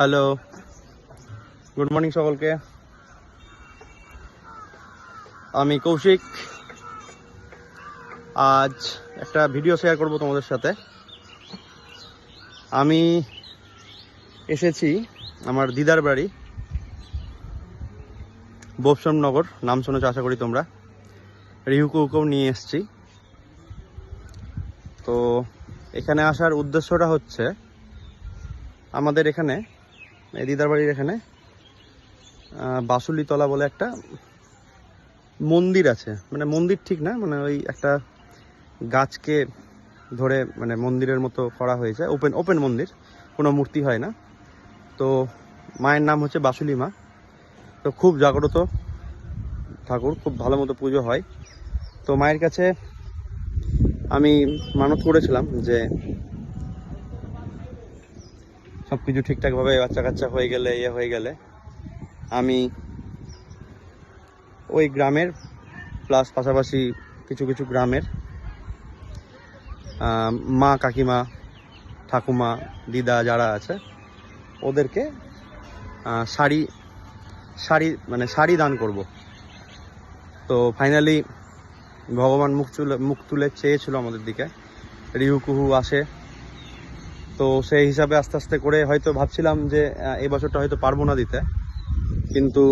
Hello. Good morning সকলকে। আমি কৌশিক। আজ একটা ভিডিও শেয়ার করব তোমাদের সাথে। আমি এসেছি আমার দিদার বাড়ি নগর, নাম শুনেছ আশা করি তোমরা। রিহুকুকেও নিয়ে এসেছি। তো এখানে আসার উদ্দেশ্যটা হচ্ছে, আমাদের এখানে এই দিদার বাড়ির এখানে বাসুলিতলা বলে একটা মন্দির আছে। মানে মন্দির ঠিক না মানে ওই একটা গাছকে ধরে মানে মন্দিরের মতো করা হয়েছে। ওপেন ওপেন মন্দির, কোনো মূর্তি হয় না। তো মায়ের নাম হচ্ছে বাসুলি মা তো খুব জাগ্রত ঠাকুর, খুব ভালো মতো পুজো হয়। তো মায়ের কাছে আমি মানত করেছিলাম যে সব কিছু ঠিকঠাকভাবে বাচ্চা কাচ্চা হয়ে গেলে ইয়ে হয়ে গেলে, আমি ওই গ্রামের প্লাস পাশাপাশি কিছু কিছু গ্রামের মা, কাকিমা, ঠাকুমা, দিদা যারা আছে, ওদেরকে শাড়ি শাড়ি মানে শাড়ি দান করব। তো ফাইনালি ভগবান মুখ তুলে মুখ তুলে চেয়েছিল আমাদের দিকে। রিহু কুহু আসে তো সেই হিসাবে আস্তে আস্তে করে হয়তো ভাবছিলাম যে এই বছরটা হয়তো পারব না দিতে। কিন্তু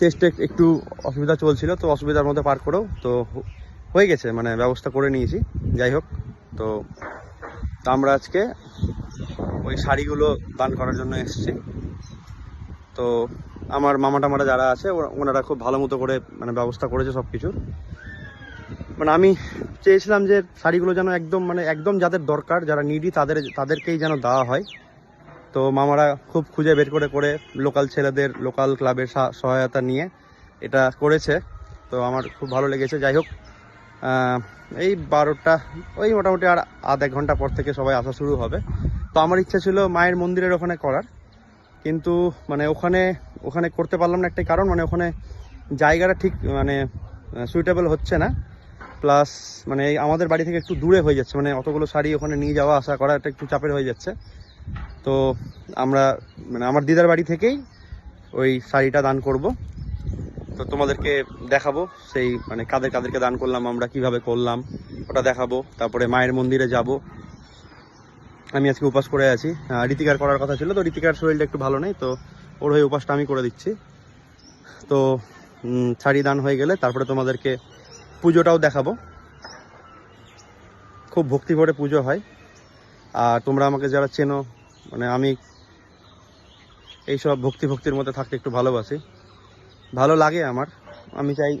চেষ্টা একটু অসুবিধা চলছিল, তো অসুবিধার মধ্যে পার করেও তো হয়ে গেছে মানে ব্যবস্থা করে নিয়েছি। যাই হোক, তো আমরা আজকে ওই শাড়িগুলো দান করার জন্য এসেছি। তো আমার মামা টামারা যারা আছে ওনারা খুব ভালো মতো করে মানে ব্যবস্থা করেছে সব কিছুর মানে আমি চেয়েছিলাম যে শাড়িগুলো যেন একদম মানে একদম যাদের দরকার, যারা নিডি তাদের, তাদেরকেই যেন দেওয়া হয়। তো মামারা খুব খুঁজে বের করে করে লোকাল ছেলেদের লোকাল ক্লাবের সহায়তা নিয়ে এটা করেছে। তো আমার খুব ভালো লেগেছে। যাই হোক এই বারোটা, ওই মোটামুটি আর আধ এক ঘণ্টা পর থেকে সবাই আসা শুরু হবে। তো আমার ইচ্ছা ছিল মায়ের মন্দিরের ওখানে করার। কিন্তু মানে ওখানে ওখানে করতে পারলাম না একটাই কারণ মানে ওখানে জায়গাটা ঠিক মানে সুইটেবল হচ্ছে না। প্লাস মানে আমাদের বাড়ি থেকে একটু দূরে হয়ে যাচ্ছে মানে অতগুলো শাড়ি ওখানে নিয়ে যাওয়া, আসা করা এটা একটু চাপের হয়ে যাচ্ছে। তো আমরা মানে আমার দিদার বাড়ি থেকেই ওই শাড়িটা দান করব। তো তোমাদেরকে দেখাবো সেই মানে কাদের কাদেরকে দান করলাম, আমরা কীভাবে করলাম, ওটা দেখাবো। তারপরে মায়ের মন্দিরে যাব। আমি আজকে উপাস করে আছি। ঋতিকার করার কথা ছিল, তো ঋতিকার শরীরটা একটু ভালো নেই, তো ওর হয়ে উপাসটা আমি করে দিচ্ছি। তো শাড়ি দান হয়ে গেলে তারপরে তোমাদেরকে পুজোটাও দেখাবো। খুব ভক্তি ভরে পুজো হয়। আর তোমরা আমাকে যারা চেনো মানে আমি এইসব ভক্তি ভক্তির মধ্যে থাকতে একটু ভালোবাসি। ভালো লাগে আমার। আমি চাই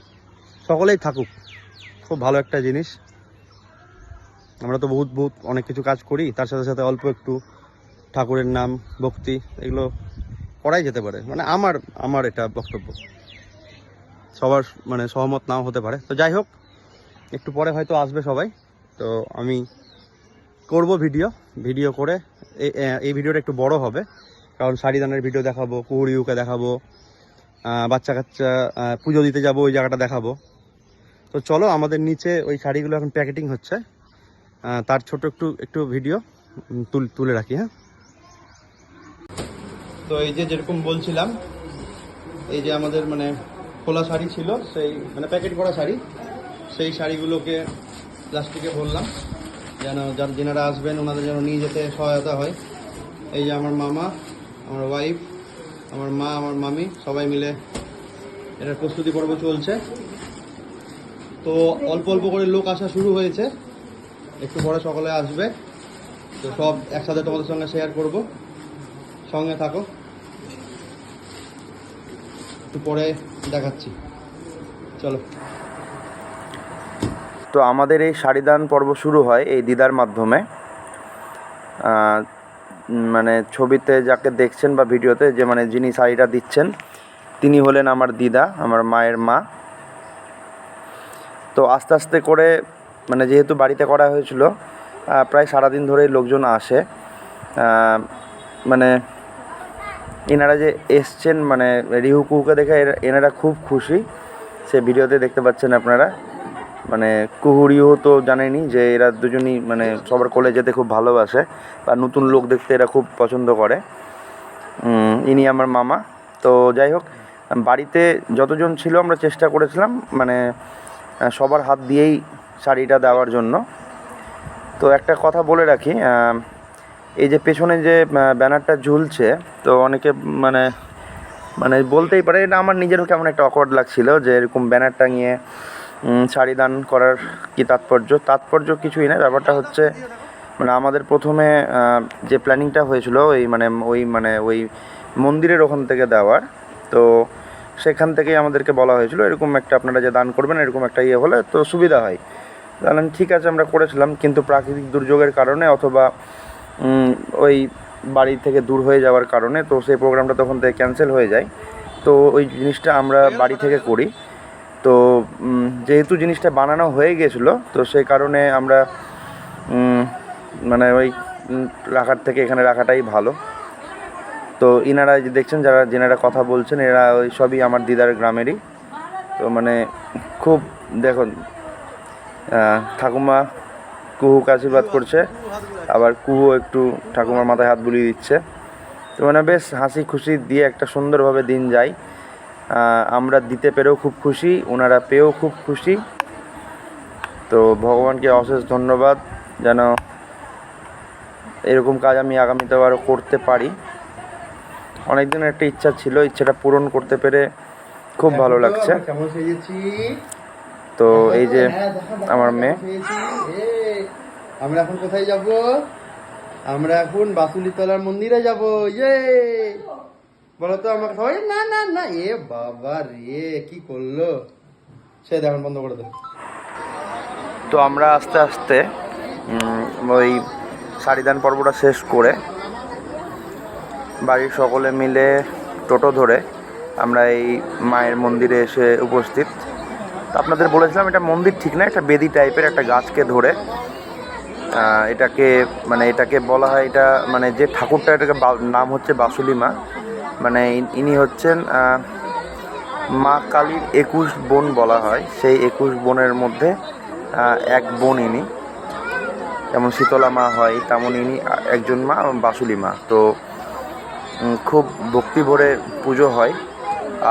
সকলেই থাকুক। খুব ভালো একটা জিনিস। আমরা তো বহুত বহুত অনেক কিছু কাজ করি। তার সাথে সাথে অল্প একটু ঠাকুরের নাম, ভক্তি, এগুলো করাই যেতে পারে। মানে আমার আমার এটা বক্তব্য। সবার মানে সহমত নাও হতে পারে। তো যাই হোক, একটু পরে হয়তো আসবে সবাই। তো আমি করব ভিডিও। ভিডিও করে এই ভিডিওটা একটু বড় হবে। কারণ শাড়িদানের ভিডিও দেখাবো, কুহুরিউকে দেখাবো বাচ্চা কাচ্চা পুজো দিতে যাব, ওই জায়গাটা দেখাবো। তো চলো, আমাদের নিচে ওই শাড়িগুলো এখন প্যাকেটিং হচ্ছে। তার ছোট একটু একটু ভিডিও তুল, তুলে রাখি হ্যাঁ? তো এই যে যেরকম বলছিলাম, এই যে আমাদের মানে খোলা শাড়ি ছিল, সেই মানে প্যাকেট করা শাড়ি। সেই শাড়িগুলোকে প্লাস্টিকে ভরলাম, যেন যার যেনারা আসবেন ওনাদের যেন নিয়ে যেতে সহায়তা হয়। এই যে আমার মামা, আমার ওয়াইফ আমার মা, আমার মামি, সবাই মিলে এটার প্রস্তুতি পর্ব চলছে। তো অল্প অল্প করে লোক আসা শুরু হয়েছে, একটু পরে সকলে আসবে। তো সব একসাথে তোমাদের সঙ্গে শেয়ার করব। সঙ্গে থাকো। একটু পরে দেখাচ্ছি। চলো। তো আমাদের এই শাড়িদান পর্ব শুরু হয় এই দিদার মাধ্যমে। মানে ছবিতে যাকে দেখছেন বা ভিডিওতে যে মানে যিনি শাড়িটা দিচ্ছেন, তিনি হলেন আমার দিদা, আমার মায়ের মা। তো আস্তে আস্তে করে মানে যেহেতু বাড়িতে করা হয়েছিল প্রায় সারাদিন ধরেই লোকজন আসে। মানে এনারা যে এসছেন মানে রিহু কুহুকে দেখে এনারা খুব খুশি। সে ভিডিওতে দেখতে পাচ্ছেন আপনারা। মানে কুহুরিও তো জানেনি যে এরা দুজনই মানে সবার কোলে যেতে খুব ভালোবাসে বা নতুন লোক দেখতে এরা খুব পছন্দ করে। ইনি আমার মামা। তো যাই হোক, বাড়িতে যতজন ছিল আমরা চেষ্টা করেছিলাম মানে সবার হাত দিয়েই শাড়িটা দেওয়ার জন্য। তো একটা কথা বলে রাখি এই যে পেছনে যে ব্যানারটা ঝুলছে তো অনেকে মানে মানে বলতেই পারে এটা আমার নিজেরও কেমন একটা অকওয়ার্ড লাগছিল যে এরকম ব্যানার টাঙিয়ে উম, শাড়ি দান করার কি তাৎপর্য? তাৎপর্য কিছুই না ব্যাপারটা হচ্ছে মানে আমাদের প্রথমে যে প্ল্যানিংটা হয়েছিল ওই মানে ওই মানে ওই মন্দিরের ওখান থেকে দেওয়ার তো সেখান থেকেই আমাদেরকে বলা হয়েছিল এরকম একটা আপনারা যে দান করবেন এরকম একটা ইয়ে হলে তো সুবিধা হয়। বললাম ঠিক আছে আমরা করেছিলাম কিন্তু প্রাকৃতিক দুর্যোগের কারণে অথবা ওই বাড়ি থেকে দূর হয়ে যাওয়ার কারণে, তো সেই প্রোগ্রামটা তখন থেকে ক্যান্সেল হয়ে যায়। তো ওই জিনিসটা আমরা বাড়ি থেকে করি। তো যেহেতু জিনিসটা বানানো হয়ে গেছিল, তো সেই কারণে আমরা মানে ওই রাখার থেকে এখানে রাখাটাই ভালো। তো ইনারা যে দেখছেন, যারা, যেনারা কথা বলছেন, এরা ওই সবই আমার দিদার গ্রামেরই। তো মানে খুব, দেখুন ঠাকুমা কুহুকে আশীর্বাদ করছে আবার কুহু একটু ঠাকুমার মাথায় হাত বুলিয়ে দিচ্ছে তো মানে বেশ হাসি খুশি দিয়ে একটা সুন্দরভাবে দিন যায় আমরা দিতে পেরেও খুব খুশি ওনারা পেয়েও খুব খুশি তো ভগবানকে অশেষ ধন্যবাদ যেন এরকম কাজ আমি আগামীতে আরও করতে পারি অনেক দিনের একটা ইচ্ছা ছিল ইচ্ছাটা পূরণ করতে পেরে খুব ভালো লাগছে তো এই যে আমার মেয়ে আমরা এখন কোথায় যাব? আমরা এখন বাসুলিতলার মন্দিরে যাব। ইয়ে বলো তো আমাকে সবাই, না না না, এ বাবা রে, কি করল? সে দেখুন বন্ধ করে দে তো আমরা আস্তে আস্তে ওই শাড়িদান পর্বটা শেষ করে বাড়ির সকলে মিলে টোটো ধরে আমরা এই মায়ের মন্দিরে এসে উপস্থিত। আপনাদের বলেছিলাম, এটা মন্দির ঠিক না একটা বেদি টাইপের একটা গাছকে ধরে এটাকে মানে এটাকে বলা হয় এটা মানে যে ঠাকুরটা, এটাকে নাম হচ্ছে বাসুলি মা মানে ইনি হচ্ছেন মা কালীর একুশ বোন বলা হয়। সেই একুশ বোনের মধ্যে এক বোন ইনি। যেমন শীতলা মা হয়, তেমন ইনি একজন মা বাসুলি মা তো খুব ভক্তি ভরে পুজো হয়।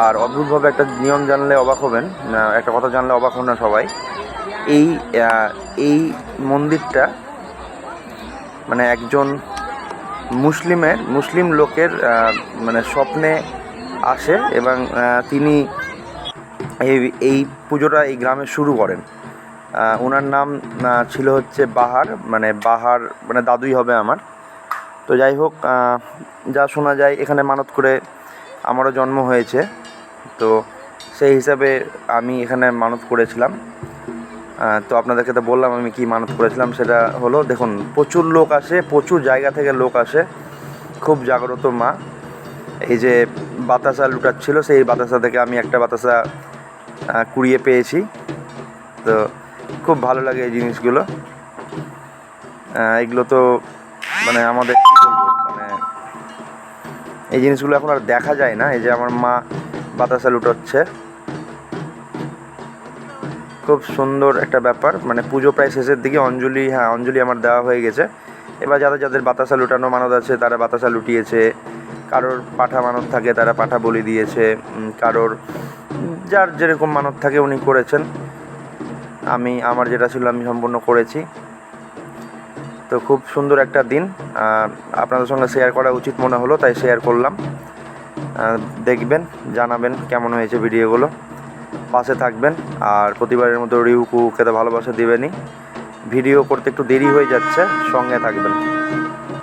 আর অদ্ভুতভাবে একটা নিয়ম জানলে অবাক হবেন। একটা কথা জানলে অবাক হন না সবাই। এই এই মন্দিরটা মানে একজন মুসলিমের, মুসলিম লোকের মানে স্বপ্নে আসে এবং তিনি এই এই পুজোটা এই গ্রামে শুরু করেন। ওনার নাম ছিল হচ্ছে বাহার মানে বাহার মানে দাদুই হবে আমার। তো যাই হোক যা শোনা যায়, এখানে মানত করে আমারও জন্ম হয়েছে। তো সেই হিসাবে আমি এখানে মানত করেছিলাম। তো আপনাদেরকে তো বললাম আমি কি মানত করেছিলাম, সেটা হলো, দেখুন, প্রচুর লোক আসে, প্রচুর জায়গা থেকে লোক আসে। খুব জাগ্রত মা। এই যে বাতাসা লুটাচ্ছিল, সেই বাতাসা থেকে আমি একটা বাতাসা কুড়িয়ে পেয়েছি। তো খুব ভালো লাগে এই জিনিসগুলো। এগুলো তো মানে আমাদের মানে এই জিনিসগুলো এখন আর দেখা যায় না। এই যে আমার মা বাতাসা লুটোচ্ছে। খুব সুন্দর একটা ব্যাপার। মানে পুজো প্রায় শেষের দিকে অঞ্জলি হ্যাঁ অঞ্জলি আমার দেওয়া হয়ে গেছে। এবার যাদের যাদের বাতাসা লুটানো মানত আছে, তারা বাতাসা লুটিয়েছে। কারোর পাঠা মানত থাকে, তারা পাঠা বলি দিয়েছে। কারোর, যার যেরকম মানত থাকে উনি করেছেন। আমি, আমার যেটা ছিল আমি সম্পূর্ণ করেছি। তো খুব সুন্দর একটা দিন। আপনাদের সঙ্গে শেয়ার করা উচিত মনে হলো, তাই শেয়ার করলাম। দেখবেন, জানাবেন কেমন হয়েছে ভিডিওগুলো পাশে থাকবেন আর প্রতিবারের মতো রিউকু খেতে ভালোবাসা দিবেনই। ভিডিও করতে একটু দেরি হয়ে যাচ্ছে, সঙ্গে থাকবেন।